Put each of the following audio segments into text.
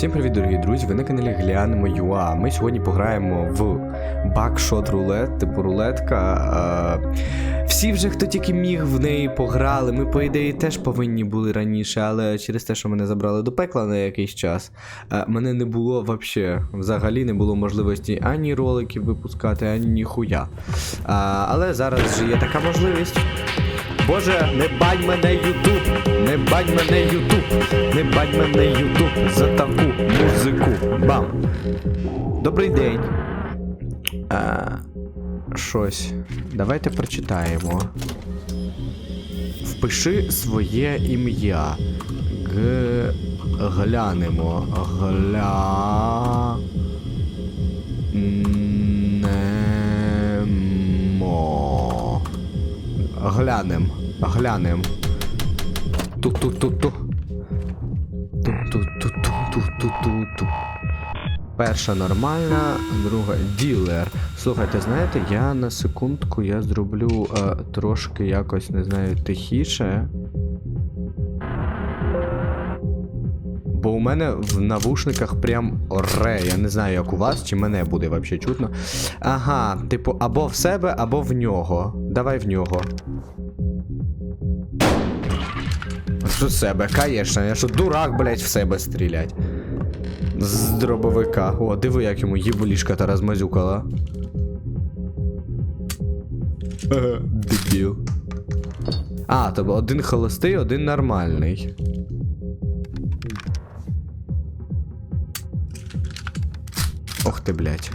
Всім привіт, дорогі друзі! Ви на каналі Глянемо ЮА. Ми сьогодні пограємо в бакшот рулет, типу рулетка. Всі вже, хто тільки міг в неї пограли. Ми, по ідеї, теж повинні були раніше, але через те, що мене забрали до пекла на якийсь час, мене не було вообще, взагалі не було можливості ані роликів випускати, ані ніхуя. Але зараз вже є така можливість. Боже, не бань мене Ютуб, не бань мене Ютуб, не бань мене Ютуб за таку музику. Бам. Добрий день. А, щось. Давайте прочитаємо. Впиши своє ім'я. Г. Глянемо. Гля. Глянем. Глянем. Ту-ту-ту-ту. Ту-ту-ту-ту-ту-ту-ту. Перша нормальна, друга ділер. Слухайте, знаєте, я на секундку я зроблю е, трошки якось, не знаю, тихіше. Бо у мене в навушниках прям оре. Я не знаю, як у вас, чи мене буде взагалі чутно. Ага, типу, або в себе, або в нього. Давай в нього. В себе? Конечно, я що дурак, блять, в себе стрілять. З дробовика. О, диви, як йому їбулішка та розмазюкала. Дебіл. А, тобто один холостий, один нормальний. Ох ти, блядь.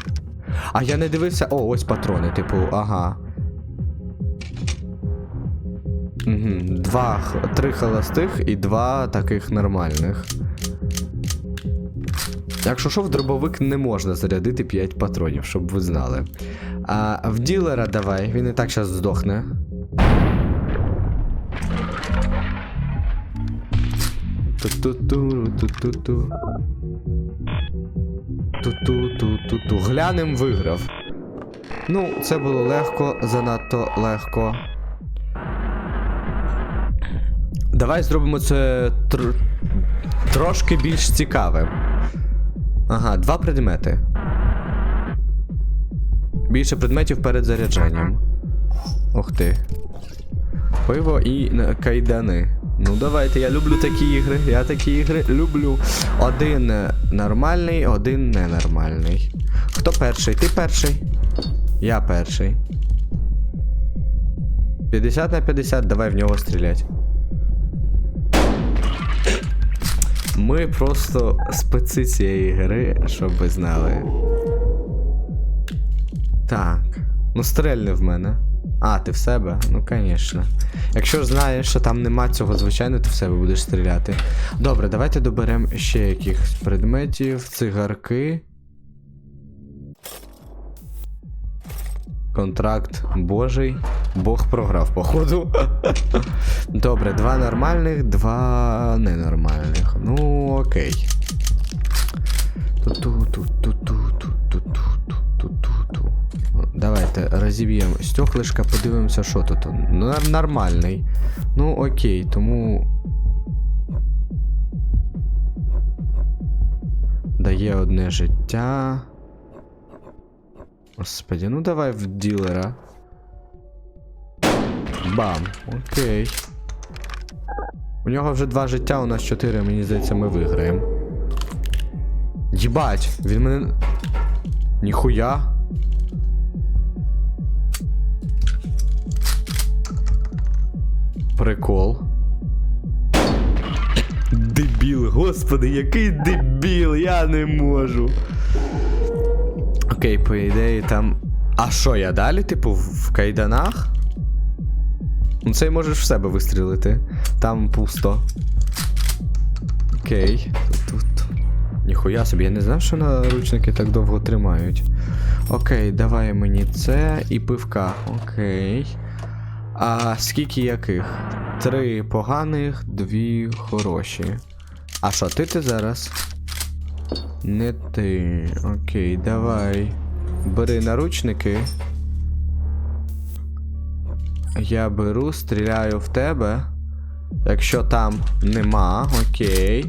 А я не дивився. О, ось патрони, типу, ага. Два, три холостих і два таких нормальних. Якщо що, в дробовик не можна зарядити 5 патронів, щоб ви знали. А в ділера давай, він і так зараз здохне. Ту-ту-ту, ту-ту-ту. Ту-ту-ту-ту-ту. Глянем виграв. Ну, це було легко, занадто легко. Давай зробимо це тр... трошки більш цікавим. Ага, два предмети. Більше предметів перед заряджанням. Ух ти. Пиво і кайдани. Ну давайте, я люблю такі ігри. Я такі ігри люблю. Один е, нормальний, один ненормальний. Хто перший? Ти перший? Я перший. 50 на 50, давай в нього стрілять. Ми просто специ цієї гри, щоб ви знали. Так. Ну, стрельни в мене. А, ти в себе? Ну, звісно. Якщо ж знаєш, що там нема цього, звичайно, ти в себе будеш стріляти. Добре, давайте доберемо ще якихось предметів, цигарки. Контракт Божий. Бог програв, походу. Добре, два нормальних, два ненормальних. Ну, окей. Давайте розіб'ємо стеклишка, подивимося, що тут. Нормальний. Ну, окей, тому. Дає одне життя. Господи, ну давай в ділера. Бам, окей. У нього вже два життя, у нас чотири, мені здається, ми виграємо. Єбать, він мене. Ніхуя. Прикол. Дебіл, господи, який дебіл, я не можу. Окей, по ідеї там. А що, я далі, типу, в кайданах? Ну цей можеш в себе вистрілити. Там пусто. Окей. Тут, тут. Ніхуя собі, я не знав, що наручники так довго тримають. Окей, давай мені це і пивка. Окей. А скільки яких? Три поганих, дві хороші. А що, ти ти зараз? Не ти. Окей, давай. Бери наручники. Я беру, стріляю в тебе. Якщо там нема, окей.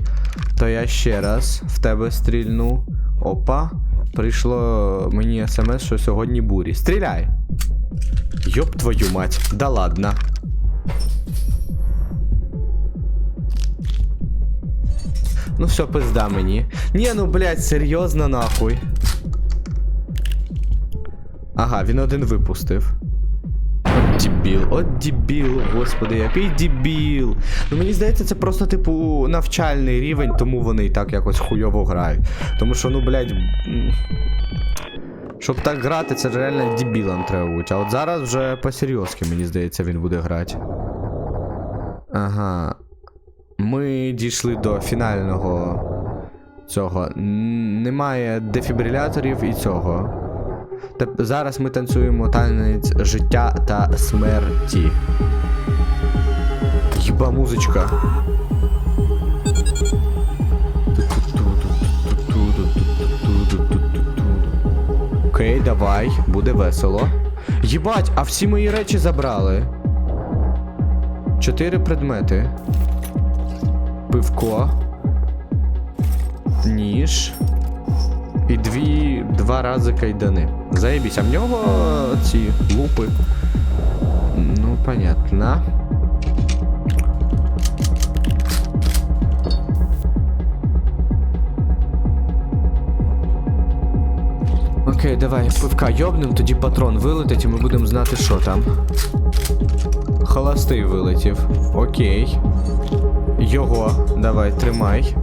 То я ще раз в тебе стрільну. Опа. Прийшло мені смс, що сьогодні бурі. Стріляй! Йоп твою мать, да ладно. Ну все, пизда мені. Ні, ну блядь, серйозно нахуй. Ага, він один випустив. От дебіл, от дебіл, господи, який дебіл. Ну мені здається, це просто, типу, навчальний рівень, тому вони і так якось хуйово грають. Тому що, ну, блядь. Щоб так грати, це реально дебілам треба бути. А от зараз вже по-серйозки, мені здається, він буде грати. Ага. Ми дійшли до фінального цього. Немає дефібриляторів і цього. Зараз ми танцюємо танець життя та смерті. Єба музичка. Окей, давай, буде весело. Єбать, а всі мої речі забрали. Чотири предмети. Пивко. Ніж. І дві, два рази кайдани. Заєбісь, а в нього ці лупи. Ну, понятно. Окей, давай, пивка йобнем, тоді патрон вилетить, і ми будемо знати, що там. Холостий вилетів. Окей. Його, давай, тримай.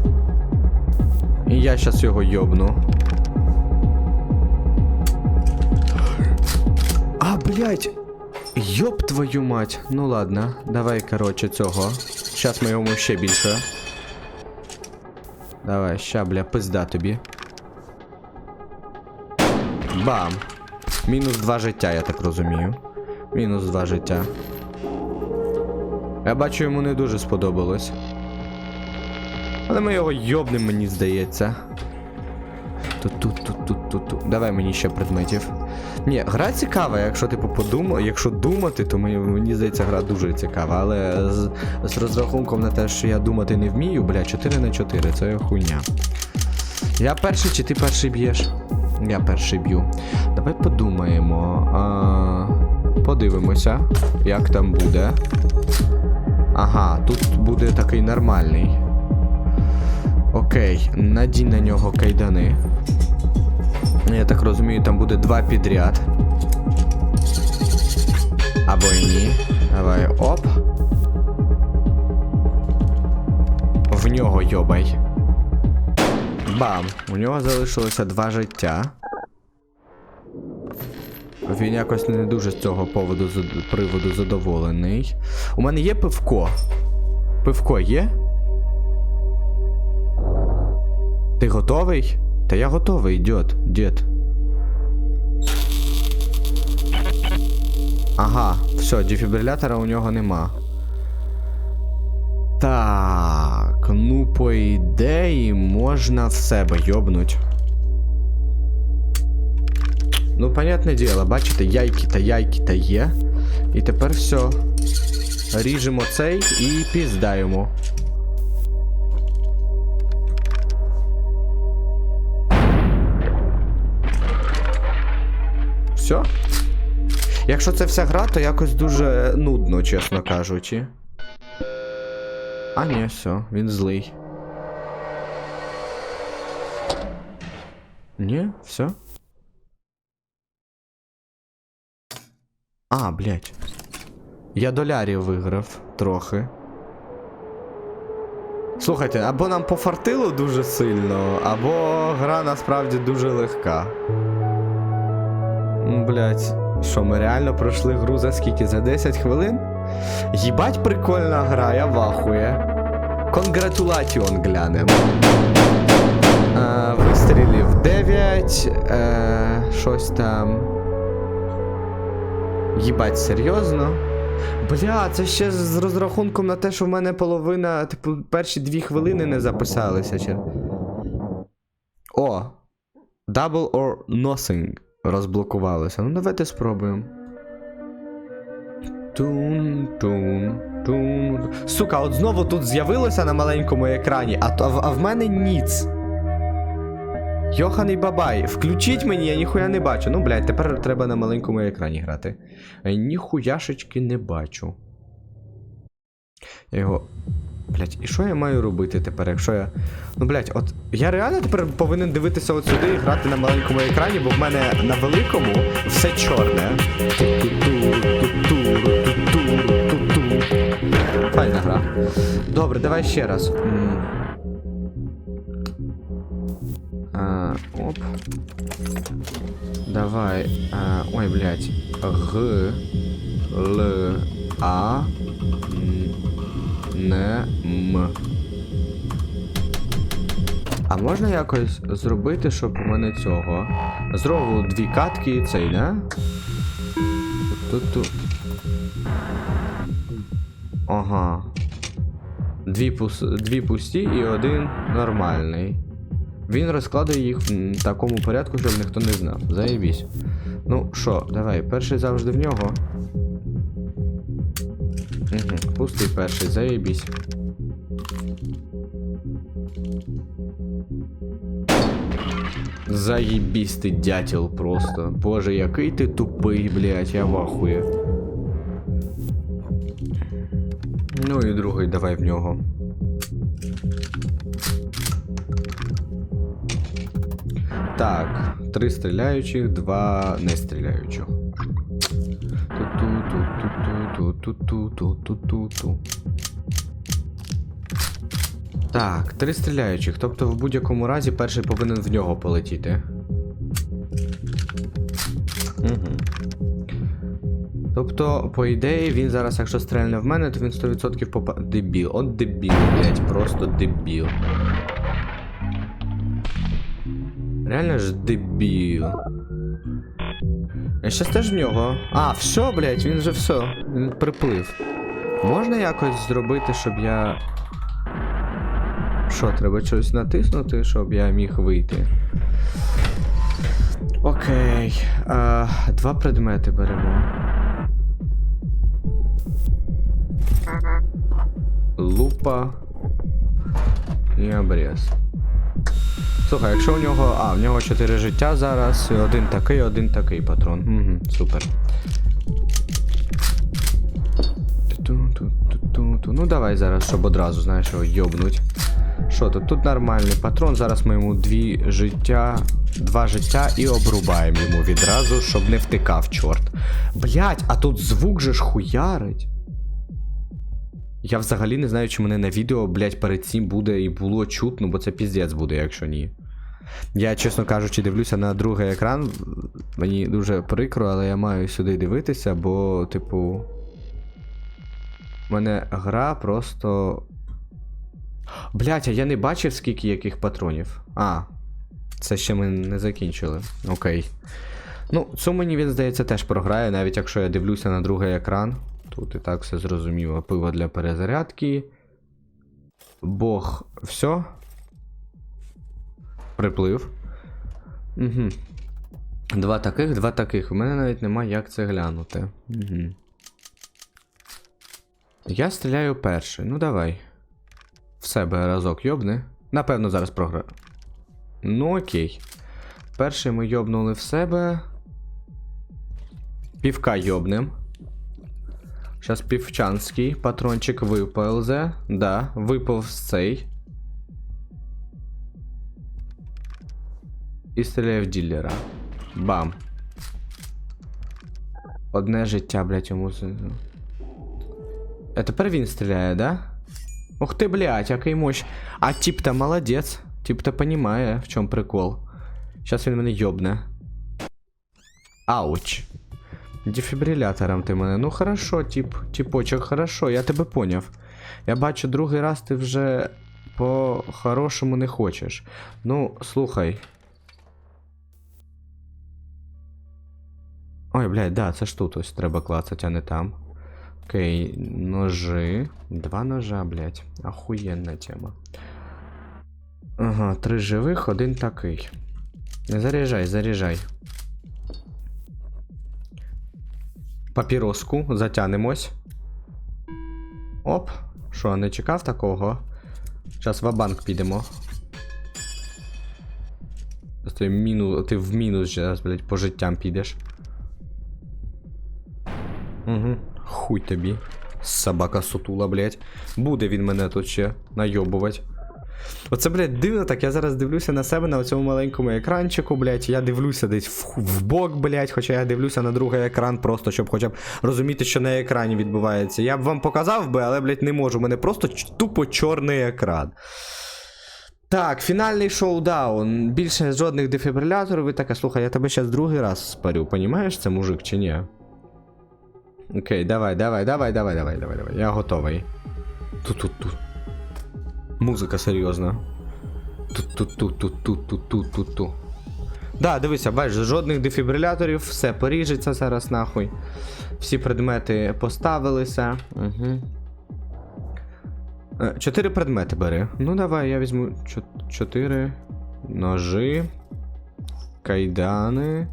Я щас його йобну. А, блядь! Йоб твою мать. Ну ладно, давай, короче, цього. Щас ми йому ще більше. Давай, ща, бля, пизда тобі. Бам! Мінус два життя, я так розумію. Мінус два життя. Я бачу, йому не дуже сподобалось. Але ми його йобнем, мені здається. Тут, тут, тут, тут, тут, тут. Давай мені ще предметів. Ні, гра цікава, якщо типу подумав, якщо думати, то мені, мені здається, гра дуже цікава. Але з, з розрахунком на те, що я думати не вмію, бля, 4 на 4, це хуйня. Я перший чи ти перший б'єш? Я перший б'ю. Давай подумаємо. А, подивимося, як там буде. Ага, тут буде такий нормальний. Окей, надій на нього кайдани. Я так розумію, там буде два підряд. Або і ні. Давай, оп. В нього йобай. Бам! У нього залишилося два життя. Він якось не дуже з цього поводу приводу задоволений. У мене є пивко. Пивко є? Ти готовий? Та я готовий, дід, дід. Ага, все, дефібрилятора у нього нема. Так, ну по ідеї можна в себе йобнуть. Ну, понятне діло, бачите, яйки та яйки та є. І тепер все. Ріжемо цей і піздаємо. Все? Якщо це вся гра, то якось дуже нудно, чесно кажучи. А ні, все, він злий. Ні, все. А, блядь. Я долярів виграв трохи. Слухайте, або нам пофартило дуже сильно, або гра насправді дуже легка. Блять, що ми реально пройшли гру за скільки? За 10 хвилин? Їбать прикольна гра, я вахує. Конгратулаціон глянем. А, вистрілів 9. Е, щось там. Їбать, серйозно? Бля, це ще з розрахунком на те, що в мене половина, типу, перші дві хвилини не записалися. О! Double or nothing розблокувалося. Ну, давайте спробуємо. Тун, тун, тун. Сука, от знову тут з'явилося на маленькому екрані, а, а, а в мене ніц. Йоханий бабай, включіть мені, я ніхуя не бачу. Ну, блядь, тепер треба на маленькому екрані грати. Е, Ніхуяшечки не бачу. Я його. Блять, і що я маю робити тепер, якщо я. Ну, блять, от я реально тепер повинен дивитися от сюди і грати на маленькому екрані, бо в мене на великому все чорне. Файна гра. Добре, давай ще раз. А, оп. Давай. А, ой, блядь. Г. Л. А. Не. А можна якось зробити, щоб у мене цього. Знову дві катки і цей, да? Тут. Ага. Дві, пус... дві пусті і один нормальний. Він розкладує їх в такому порядку, щоб ніхто не знав. Заєбісь. Ну що, давай, перший завжди в нього. Угу, пустий перший, заєбісь. Заєбісь ти дятел просто. Боже, який ти тупий, блядь, я в ахуї. Ну і другий давай в нього. Так, три стріляючих, два не стріляючих. Ту-ту-ту-ту-ту-ту. Так, три стріляючих. Тобто в будь-якому разі перший повинен в нього полетіти. Угу. Тобто, по ідеї, він зараз, якщо стрельне в мене, то він 100% попа... Дебіл. От дебіл, блять, просто дебіл. Реально ж дебіл. Я щас теж в нього. А, все, блять, він же все. Він приплив. Можна якось зробити, щоб я. Що, треба щось натиснути, щоб я міг вийти? Окей. А, два предмети беремо. Лупа. І обрез. Слухай, якщо у нього. А, в нього 4 життя зараз. і Один такий, один такий патрон. Угу, супер. Ну давай зараз, щоб одразу, знаєш, його йобнуть. Що тут? Тут нормальний патрон. Зараз ми йому дві життя. Два життя і обрубаємо йому відразу, щоб не втикав, чорт. Блять, а тут звук же ж хуярить. Я взагалі не знаю, чи мене на відео, блять, перед цим буде і було чутно, бо це піздець буде, якщо ні. Я, чесно кажучи, дивлюся на другий екран. Мені дуже прикро, але я маю сюди дивитися, бо, типу. У мене гра просто. Блять, а я не бачив, скільки яких патронів. А, це ще ми не закінчили. Окей. Ну, цю мені він, здається, теж програє, навіть якщо я дивлюся на другий екран. Тут і так все зрозуміло. Пиво для перезарядки. Бог, все. Приплив. Угу. Два таких, два таких. У мене навіть нема як це глянути. Угу. Я стріляю перший. Ну давай. В себе разок йобни. Напевно, зараз програю. Ну окей. Перший ми йобнули в себе. Півка йобнем. Щас півчанський патрончик виповзе. Да, випав з цей. І стріляє в ділера. Бам. Одне життя, блять, йому. з- А тепер він стріляє, да? Ух ти, блядь, який мощь. А тип-то молодець. Тип-то понимає, в чому прикол. Щас він мене йобне. Ауч. Дефібрилятором ти мене. Ну хорошо, тип, типочок, хорошо, я тебе поняв. Я бачу, другий раз ти вже по-хорошому не хочеш. Ну, слухай. Ой, блядь, да, це ж тут ось треба клацати, а не там. Окей, ножи. Два ножа, блядь. Охуєнна тема. Ага, три живих, один такий. Заряжай, заряжай. папіроску, затянемось. Оп. Що, не чекав такого? Зараз в банк підемо. Ти, міну... ти в мінус зараз, блядь, по життям підеш. Угу. Хуй тобі. Собака сутула, блядь. Буде він мене тут ще найобувати. Оце, блядь, дивно так. Я зараз дивлюся на себе на цьому маленькому екранчику, блядь. Я дивлюся десь в, бок, блядь, хоча я дивлюся на другий екран, просто щоб хоча б розуміти, що на екрані відбувається. Я б вам показав би, але, блядь, не можу. У мене просто тупо чорний екран. Так, фінальний шоудаун. Більше жодних дефібриляторів. Ви така, слухай, я тебе зараз другий раз спарю, понімаєш, це мужик чи ні? Окей, давай, давай, давай, давай, давай, давай, давай. Я готовий. Тут-тут-тут. Музика серйозна. Тут-тут-тут-тут-тут-тут-тут-тут. Да, дивися, бачиш, жодних дефібриляторів, все поріжеться зараз нахуй. Всі предмети поставилися. Угу. Чотири предмети бери. Ну давай, я візьму чо- чотири ножи, кайдани.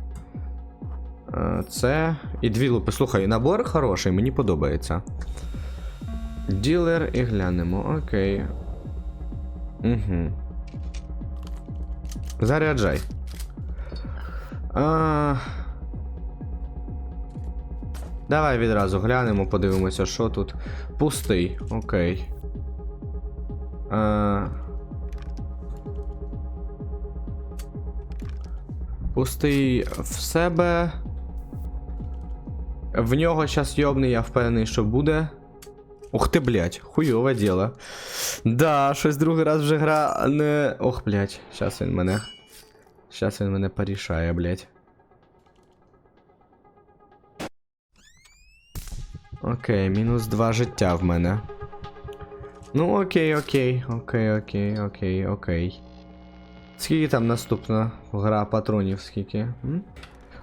Е, Це. І дві лупи. Слухай, набор хороший, мені подобається. Ділер і глянемо. Окей. Угу. Заряджай. А... Давай відразу глянемо, подивимося, що тут. Пустий. Окей. А... Пустий в себе. В нього щас йобний, я впевнений, що буде. Ух ти, блядь, хуйове діло. Да, щось другий раз вже гра не. Ох, блядь, щас він мене. Щас він мене порішає, блядь. Окей, мінус два життя в мене. Ну, окей, окей, окей, окей, окей, окей. Скільки там наступна гра патронів, скільки? М?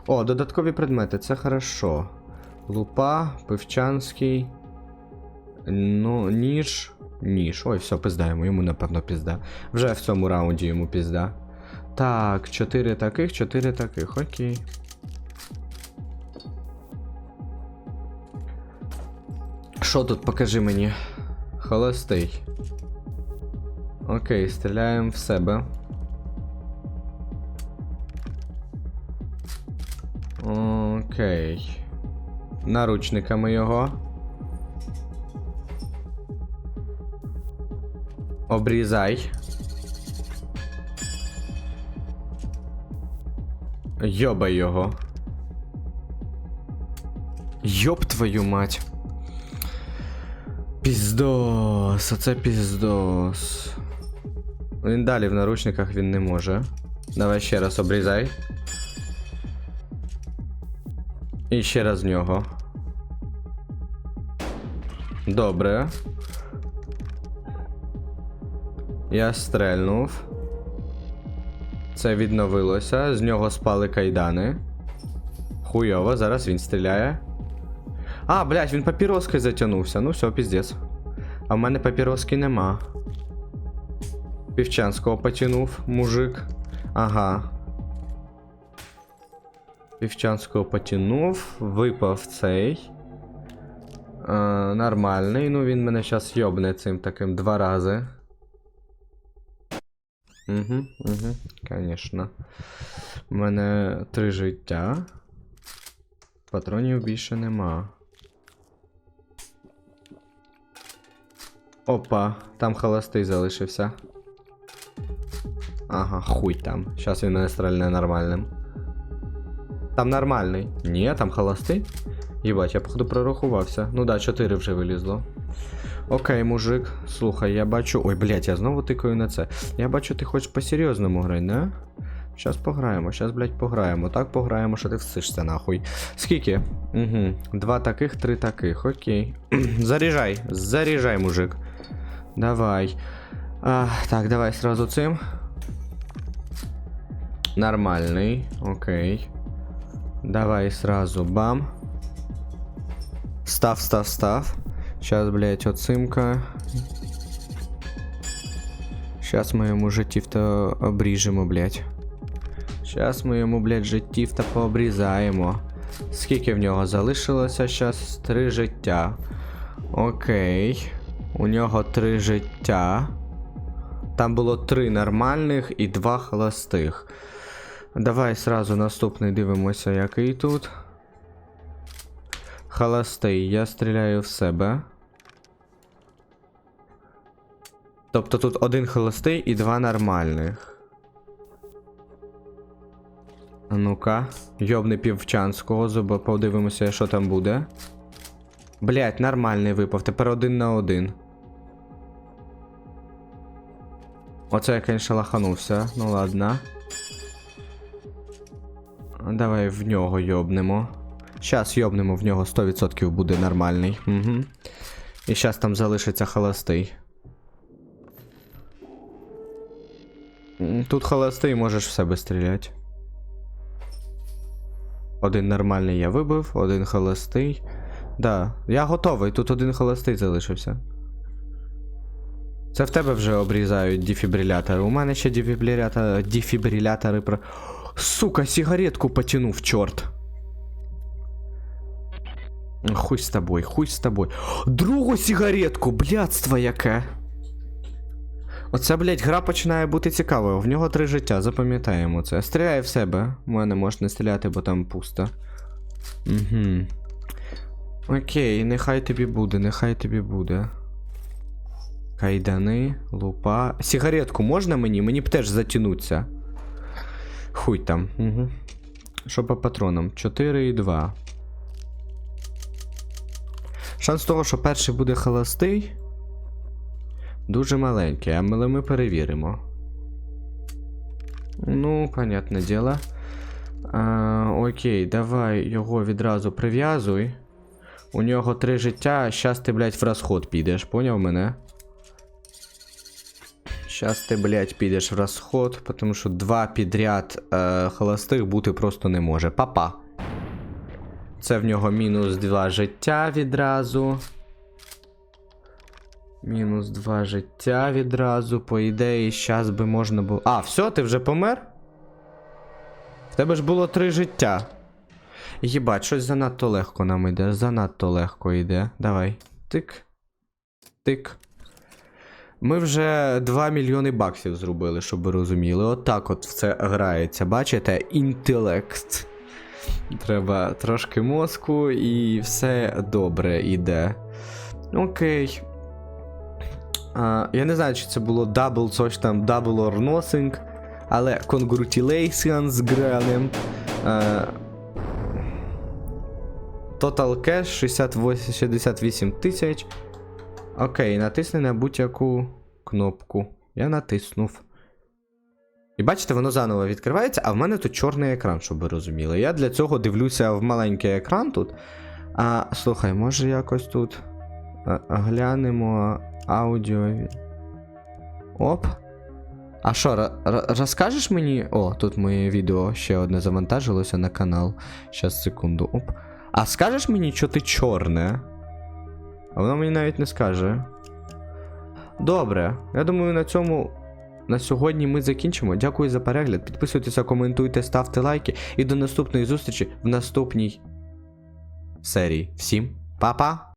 О, додаткові предмети, це хорошо. Лупа, пивчанський. Ну, ніж. Ніж. Ой, все, пиздаємо, йому напевно пізда. Вже в цьому раунді йому пізда. Так, чотири таких, чотири таких, окей. Що тут, покажи мені? Холостий. Окей, стріляємо в себе. Окей. Наручниками його. Обрізай. Йобай його. Йоб твою мать. Піздос, оце піздос. Він далі в наручниках він не може. Давай ще раз обрізай. І ще раз в нього. Добре. Я стрельнув. Це відновилося. З нього спали кайдани. Хуйово, зараз він стріляє. А, блядь, він папіроскою затягнувся. Ну все, піздець. А в мене папіроски нема. Півчанського потянув, мужик. Ага. Півчанського потянув, випав цей. Е, нормальний. Ну він мене зараз йобне цим таким два рази. Угу, угу, конечно. У мене три життя. Патронів більше нема. Опа, там холостий залишився. Ага, хуй там. Зараз він мене стрельне нормальним. Там нормальний. Ні, там холостий. Єбать, я походу прорахувався. Ну да, 4 вже вилізло. Окей, мужик, слухай, я бачу. Ой, блядь, я знову тикаю на це. Я бачу, ти хочеш по-серйозному грати, не? Щас пограємо, щас, блядь, пограємо. Так пограємо, що ти всишся нахуй. Скільки? Угу. Два таких, три таких. Окей. заряжай, заряжай, мужик. Давай. А, так, давай сразу цим. Нормальный, окей. Давай сразу бам. Став, став, став. Сейчас, блядь, оцимка. Сейчас мы ему життів-то обріжемо, блядь. Сейчас ми йому, блядь, життів-то пообрізаємо. Скільки в нього залишилося зараз? Три життя. Окей. У нього три життя. Там було три нормальних і два холостих. Давай сразу наступний дивимося, який тут. Холостий, я стріляю в себе. Тобто тут один холостий і два нормальних. Ну-ка, йобни півчанського зуба, подивимося, що там буде. Блять, нормальний випав, тепер один на один. Оце я, конечно, лаханувся. Ну ладно. Давай в нього йобнемо. Щас йобнемо в нього 100% буде нормальний. Угу. І щас там залишиться холостий. Тут холостий можеш в себе стріляти. Один нормальний я вибив, один холостий. Да, я готовий, тут один холостий залишився. Це в тебе вже обрізають дефібрилятори. У мене ще дефібрилятори, дефібрилятори про. Сука, сигаретку потянув, чорт. Хуй з тобою, хуй з тобою. Другу сигаретку, блядство яке. Оце, блядь, гра починає бути цікавою. В нього три життя, запам'ятаємо це. Стріляй в себе. У мене можна не стріляти, бо там пусто. Угу. Окей, нехай тобі буде, нехай тобі буде. Кайдани, лупа. Сигаретку можна мені? Мені б теж затянуться. Хуй там. Угу. Що по патронам? 4 і 2. Шанс того, що перший буде холостий. Дуже маленький, але ми перевіримо. Ну, понятне діло. А, окей, давай його відразу прив'язуй. У нього три життя, щас ти, блядь, в розход підеш, поняв мене? Щас ти, блядь, підеш в розход, тому що два підряд е, холостих бути просто не може. Папа. Це в нього мінус два життя відразу. Мінус два життя відразу. По ідеї, щас би можна було. А, все, ти вже помер? В тебе ж було три життя. Єбать, щось занадто легко нам йде. Занадто легко йде. Давай. Тик. Тик. Ми вже 2 мільйони баксів зробили, щоб ви розуміли. Отак от в це грається. Бачите? Інтелект. Треба трошки мозку і все добре йде. Окей. А, я не знаю, чи це було double, coś там, double or nothing. Але congratulations з гранем. Total cash 68, 68 тисяч. Окей, натисни на будь-яку кнопку. Я натиснув. І бачите, воно заново відкривається, а в мене тут чорний екран, щоб ви розуміли. Я для цього дивлюся в маленький екран тут. А, слухай, може якось тут а, глянемо аудіо. Оп. А що, розкажеш мені. О, тут моє відео ще одне завантажилося на канал. Щас, секунду. Оп. А скажеш мені, що ти чорне? А воно мені навіть не скаже. Добре, я думаю, на цьому на сьогодні ми закінчимо. Дякую за перегляд. Підписуйтеся, коментуйте, ставте лайки. І до наступної зустрічі в наступній серії. Всім па-па!